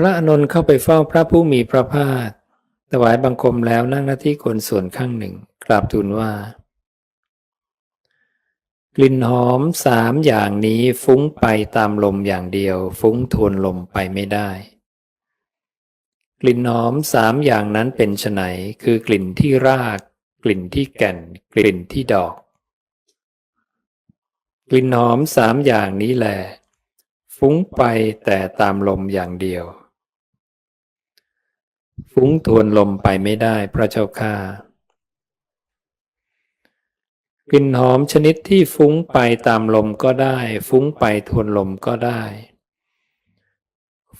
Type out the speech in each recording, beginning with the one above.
พระอนนท์เข้าไปเฝ้าพระผู้มีพระภาคถวายบังคมแล้วนั่งหน้าที่คนส่วนข้างหนึ่ง กราบทูลว่า กลิ่นหอมสามอย่างนี้ฟุ้งไปตามลมอย่างเดียว ฟุ้งทวนลมไปไม่ได้ กลิ่นหอมสามอย่างนั้นเป็นไฉนคือกลิ่นที่ราก กลิ่นที่แก่น กลิ่นที่ดอก กลิ่นหอมสามอย่างนี้แหละฟุ้งไปแต่ตามลมอย่างเดียว ฟุ้งทวนลมไปไม่ได้พระเจ้าข้ากลิ่นหอมชนิดที่ฟุ้งไปตามลมก็ได้ ฟุ้งไปทวนลมก็ได้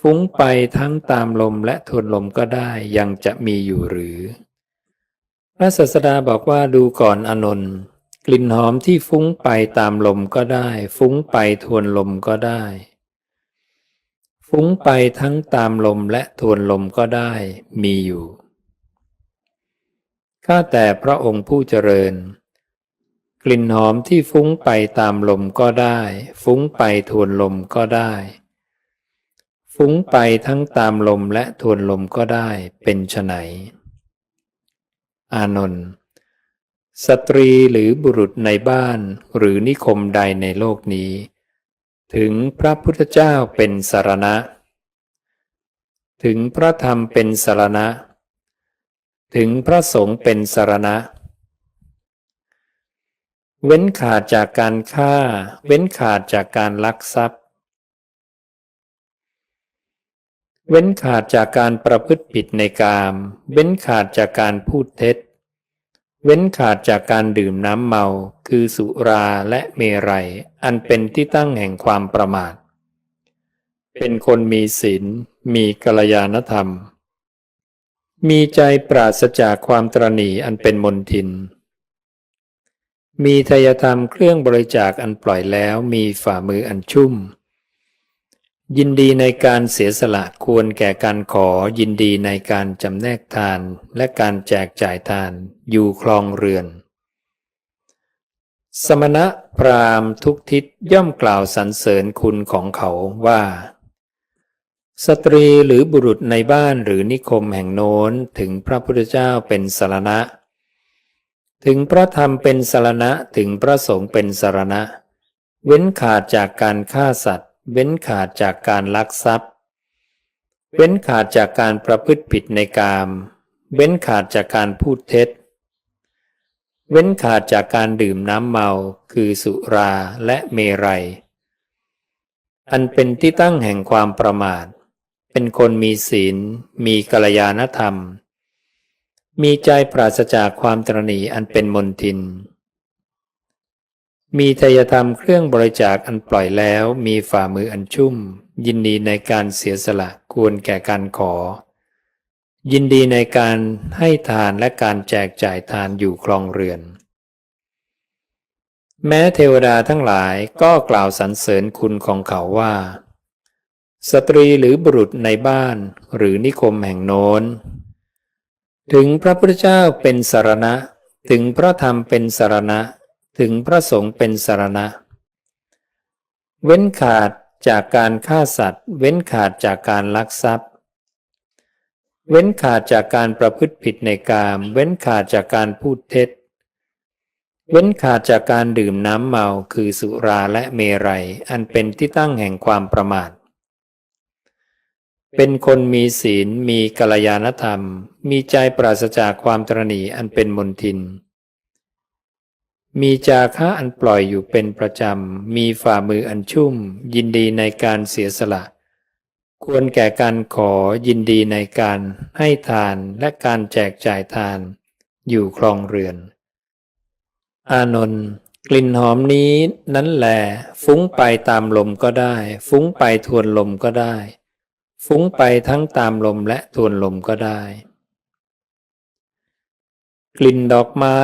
ฟุ้งไปทั้งตามลมและทวนลมก็ได้ยังจะมีอยู่หรือ พระศาสดาบอกว่าดูก่อนอนนท์กลิ่นหอมที่ฟุ้งไปตามลมก็ได้ ฟุ้งไปทวนลมก็ได้ ฟุ้งไปทั้งตามลมและทวนลมก็ได้มีอยู่ ข้าแต่พระองค์ผู้เจริญ กลิ่นหอมที่ฟุ้งไปตามลมก็ได้ ฟุ้งไปทวนลมก็ได้ ฟุ้งไปทั้งตามลมและทวนลมก็ได้เป็นไฉนอานนท์สตรีหรือบุรุษในบ้านหรือนิคมใดในโลกนี้ ถึงพระพุทธเจ้าเป็นสารณะ ถึงพระธรรมเป็นสารณะ ถึงพระสงฆ์เป็นสารณะ เว้นขาดจากการฆ่า เว้นขาดจากการลักทรัพย์ เว้นขาดจากการประพฤติผิดในกาม เว้นขาดจากการพูดเท็จ เว้นขาดจากการดื่มน้ำเมา คือสุราและเมรัย อันเป็นที่ตั้งแห่งความประมาท เป็นคนมีศีล มีกัลยาณธรรม มีใจปราศจากความตรณีอันเป็นมนทิน มีทายธรรมเครื่องบริจาคอันปล่อยแล้วมีฝ่ามืออันชุ่ม ยินดีในการเสียสละควรแก่การขอยินดีในการจำแนกทานและการแจกจ่ายทานอยู่คลองเรือน สมณะพราหมณ์ทุกทิศย่อมกล่าวสรรเสริญคุณของเขาว่า สตรีหรือบุรุษในบ้านหรือนิคมแห่งโน้นถึงพระพุทธเจ้าเป็นสารณะ ถึงพระธรรมเป็นสารณะถึงพระสงฆ์เป็นสารณะ เว้นขาดจากการฆ่าสัตว์ เว้นขาดจากการลักทรัพย์ เว้นขาดจากการประพฤติผิดในกามเว้นขาดจากการพูดเท็จ เว้นขาดจากการดื่มน้ำเมาคือสุราและเมรัย อันเป็นที่ตั้งแห่งความประมาท เป็นคนมีศีล มีกัลยาณธรรม มีใจปราศจากความตรณีอันเป็นมนทิน มีทายธรรมเครื่องบริจาคอันปล่อยแล้ว มีฝ่ามืออันชุ่ม ยินดีในการเสียสละควรแก่การขอ ยินดีในการให้ทานและการแจกจ่ายทานอยู่คลองเรือน แม้เทวดาทั้งหลายก็กล่าวสรรเสริญคุณของเขาว่า สตรีหรือบุรุษในบ้านหรือนิคมแห่งโน้น ถึงพระพุทธเจ้าเป็นสารณะ ถึงพระธรรมเป็นสารณะ ถึงพระสงฆ์เป็นสารณะ เว้นขาดจากการฆ่าสัตว์ เว้นขาดจากการลักทรัพย์ เว้นขาดจากการประพฤติผิดในกาม เว้นขาดจากการพูดเท็จ เว้นขาดจากการดื่มน้ำเมาคือสุราและเมรัย อันเป็นที่ตั้งแห่งความประมาท เป็นคนมีศีล มีกัลยาณธรรม มีใจปราศจากความตรณีอันเป็นมนทิน มีจาคะอันปล่อยอยู่เป็นประจำ มีฝ่ามืออันชุ่ม ยินดีในการเสียสละ ควรแก่การขอยินดีในการให้ทานและการแจกจ่ายทาน อยู่คลองเรือน อานนท์กลิ่นหอมนี้นั้นแหลฟุ้งไปตามลมก็ได้ ฟุ้งไปทวนลมก็ได้ ฟุ้งไปทั้งตามลมและทวนลมก็ได้ กลิ่นดอกไม้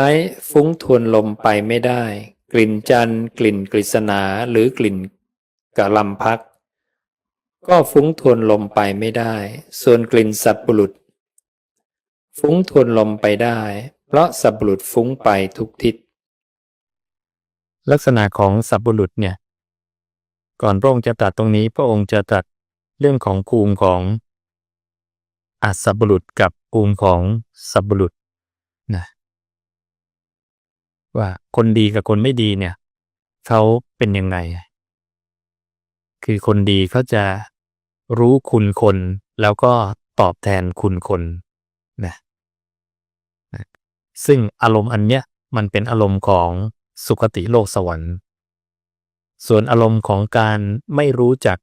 ฟุ้งทวนลมไปไม่ได้ กลิ่นจันทร์กลิ่นกฤษณาหรือกลิ่นกะลำพัก ก็ฟุ้งทวนลมไปไม่ได้ ส่วนกลิ่นสับปรุษ ฟุ้งทวนลมไปได้ เพราะสับปรุษฟุ้งไปทุกทิศ ลักษณะของสับุรุษเนี่ย ก่อนพระองค์จะตัดตรงนี้พระองค์จะตัดเรื่องของภูมิของอัศบุรุษกับภูมิของสัพบุรุษ นะว่าคนดีกับคนไม่ดีเนี่ยเขาเป็นยังไง คือคนดีเขาจะรู้คุณคน แล้วก็ตอบแทนคุณคนนะซึ่งอารมณ์อันเนี้ยมันเป็นอารมณ์ของสุคติโลกสวรรค์ ส่วนอารมณ์ของการไม่รู้จัก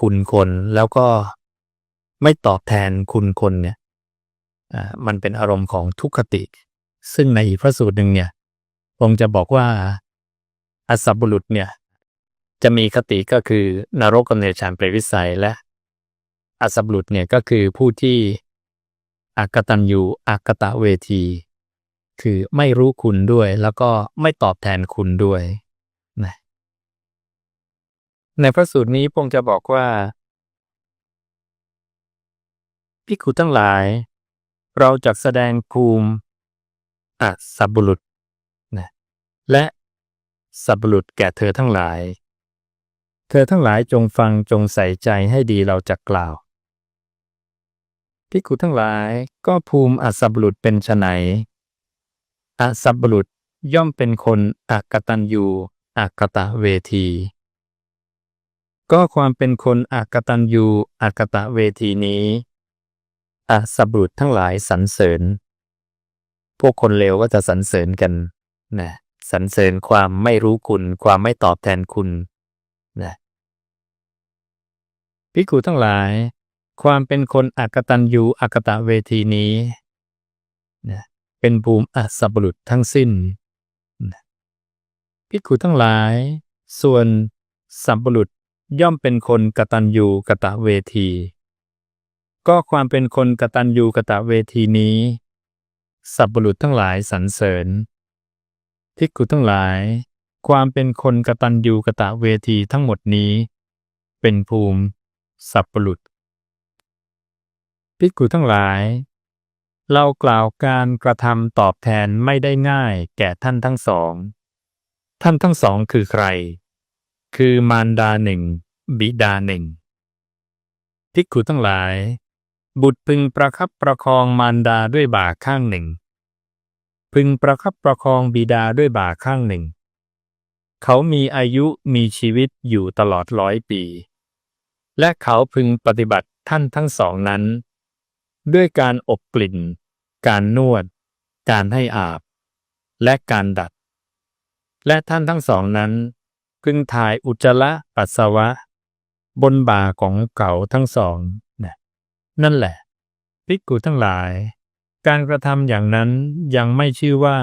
คุณคน แล้วก็ไม่ตอบแทนคุณคนเนี่ย มันเป็นอารมณ์ของทุกขติ ซึ่งในพระสูตรหนึ่งเนี่ยองค์จะบอกว่าอสัพบุรุษเนี่ย จะมีคติก็คือนรกกำเนิดฌานเปรวิสัยและอสัพบุรุษเนี่ยก็คือผู้ที่อากตัญญูอากตะเวที คือไม่รู้คุณด้วย แล้วก็ไม่ตอบแทนคุณด้วยนะในพระสูตรนี้พระองค์จะบอกว่าพิกขุทั้งหลาย เราจะแสดงภูมิอัสัพบุรุษนะและสัพบุรุษแก่เธอทั้งหลาย เธอทั้งหลายจงฟังจงใส่ใจให้ดีเราจะกล่าวพิกขุทั้งหลายก็ภูมิอัสสบรุษเป็นไฉนอัสสบรุษย่อมเป็นคนอากตัญญูอากตะเวที ก็ความเป็นคนอากตัญญูอากตะเวทีนี้ อัสบรุษทั้งหลายสรรเสริญ พวกคนเลวก็จะสรรเสริญกันนะสรรเสริญความไม่รู้คุณ ความไม่ตอบแทนคุณนะพิกขุทั้งหลาย ความเป็นคนอากตัญญูอากตะเวทีนี้นะเป็นภูมิอัสบรุษทั้งสิ้นนะพิกขุทั้งหลาย ส่วนสัมบุรุษย่อมเป็นคนกตัญญูกตะเวที ก็ความเป็นคนกตัญญูกะตะเวทีนี้ สัพบุรุษทั้งหลายสรรเสริญภิกขุทั้งหลาย ความเป็นคนกตัญญูกะตะเวทีทั้งหมดนี้ เป็นภูมิ สัพบุรุษภิกขุทั้งหลาย เรากล่าวการกระทำตอบแทนไม่ได้ง่ายแก่ท่านทั้งสอง ท่านทั้งสองคือใคร คือมารดาหนึ่ง บิดาหนึ่งภิกขุทั้งหลาย บุตรพึงประคับประคองมารดาด้วยบ่าข้างหนึ่ง พึงประคับประคองบิดาด้วยบ่าข้างหนึ่ง เขามีอายุมีชีวิตอยู่ตลอดร้อยปี และเขาพึงปฏิบัติท่านทั้งสองนั้น ด้วยการอบกลิ่น การนวด การให้อาบ และการดัด และท่านทั้งสองนั้น พึงถ่ายอุจจาระปัสสาวะ บนบ่าของเขาทั้งสอง นั่นแหละภิกขุทั้งหลาย การกระทำอย่างนั้นยังไม่ชื่อว่า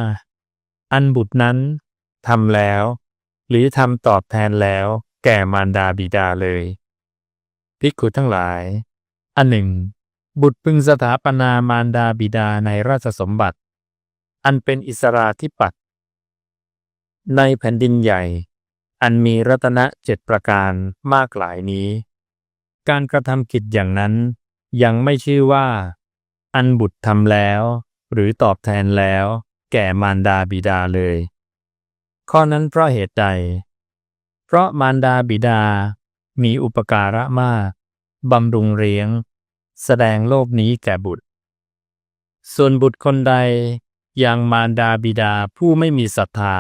อันบุตรนั้นทำแล้ว หรือทำตอบแทนแล้ว แก่มารดาบิดาเลยภิกขุทั้งหลาย อันหนึ่ง บุตรพึงสถาปนามารดาบิดาในราชสมบัติ อันเป็นอิสราธิปัตย์ในแผ่นดินใหญ่ อันมีรัตนะเจ็ดประการมากหลายนี้ การกระทำกิจอย่างนั้น ยังไม่ชื่อว่า อันบุตรทำแล้ว หรือตอบแทนแล้ว แก่มารดาบิดาเลย ข้อนั้นเพราะเหตุใด เพราะมารดาบิดามีอุปการะมากบำรุงเลี้ยง แสดงโลกนี้แก่บุตร ส่วนบุตรคนใดยังมารดาบิดาผู้ไม่มีศรัทธา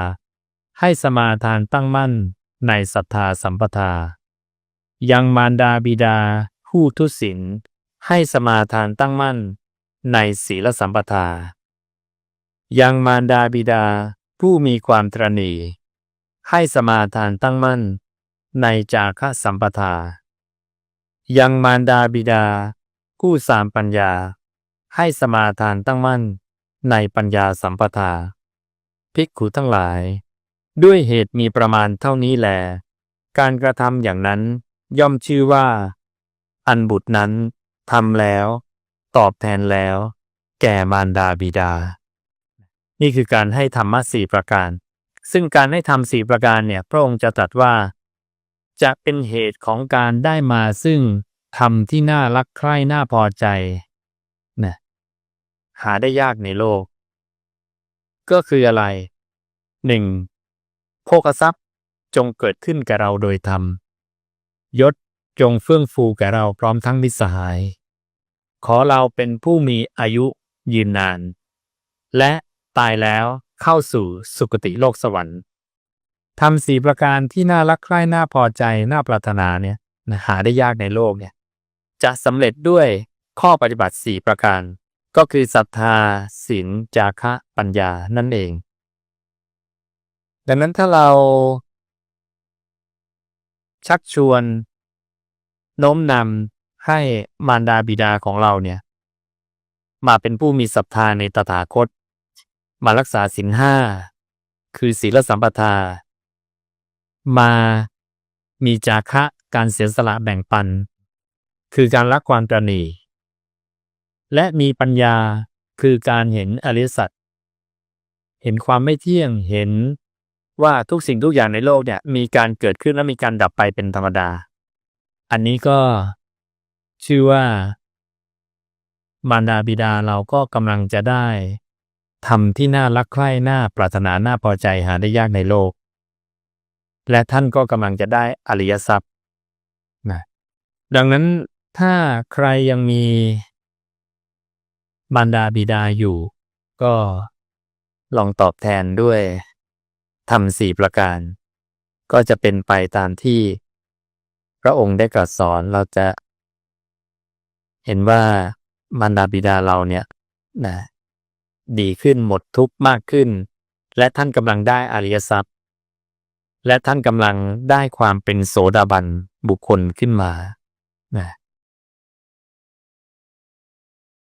ให้สมาทานตั้งมั่นในศรัทธาสัมปทา ยังมารดาบิดาผู้ทุศิล ให้สมาทานตั้งมั่นในศีลสัมปทา ยังมารดาบิดาผู้มีความตรณีให้สมาทานตั้งมั่น ในจาคะสัมปทา ยังมารดาบิดาผู้สามปัญญา ให้สมาทานตั้งมั่น ในปัญญาสัมปทา ภิกขุทั้งหลาย ด้วยเหตุมีประมาณเท่านี้แล การกระทำอย่างนั้นย่อมชื่อว่า อันบุตรนั้น ทำแล้ว ตอบแทนแล้ว แก่มารดาบิดา นี่คือการให้ธรรมะสี่ประการ ซึ่งการให้ธรรมสี่ประการเนี่ย พระองค์จะตรัสว่า จะเป็นเหตุของการได้มาซึ่งธรรมที่น่ารักใคร่น่าพอใจนะหาได้ยากในโลก ก็คืออะไรหนึ่งโภคทรัพย์จงเกิดขึ้นแก่เราโดยธรรมยศ จงเฟื่องฟูแก่เราพร้อมทั้งมิตรสหาย ขอเราเป็นผู้มีอายุยืนนาน และตายแล้วเข้าสู่สุคติโลกสวรรค์ทำสี่ประการที่น่ารักใคร่น่าพอใจน่าปรารถนาเนี่ยหาได้ยากในโลกเนี่ย จะสำเร็จด้วยข้อปฏิบัติสี่ประการ ก็คือศรัทธาศีลจาคะปัญญานั่นเอง ดังนั้นถ้าเราชักชวน โน้มนำให้มารดาบิดาของเราเนี่ย มาเป็นผู้มีศรัทธาในตถาคต มารักษาศีลห้า คือศีลสัมปทา มามีจาคะการเสียสละแบ่งปัน คือการรักความตรณีและมีปัญญาคือการเห็นอริสัจเห็นความไม่เที่ยงเห็นว่าทุกสิ่งทุกอย่างในโลกเนี่ยมีการเกิดขึ้นและมีการดับไปเป็นธรรมดา อันนี้ก็ชื่อว่า มารดาบิดาเราก็กำลังจะได้ทำที่น่ารักใคร่น่าปรารถนาน่าพอใจหาได้ยากในโลก และท่านก็กำลังจะได้อริยทรัพย์นะดังนั้นถ้าใครยังมีมารดาบิดาอยู่ ก็ลองตอบแทนด้วยทำสี่ประการ ก็จะเป็นไปตามที่ ระองค์ได้กรัสสอนเราจะ เห็นว่ามารดาบิดาเราเนี่ยนะดีขึ้นหมดทุกข์มากขึ้น และท่านกำลังได้อริยทรัพย์ และท่านกำลังได้ความเป็นโสดาบันบุคคลขึ้นมานะ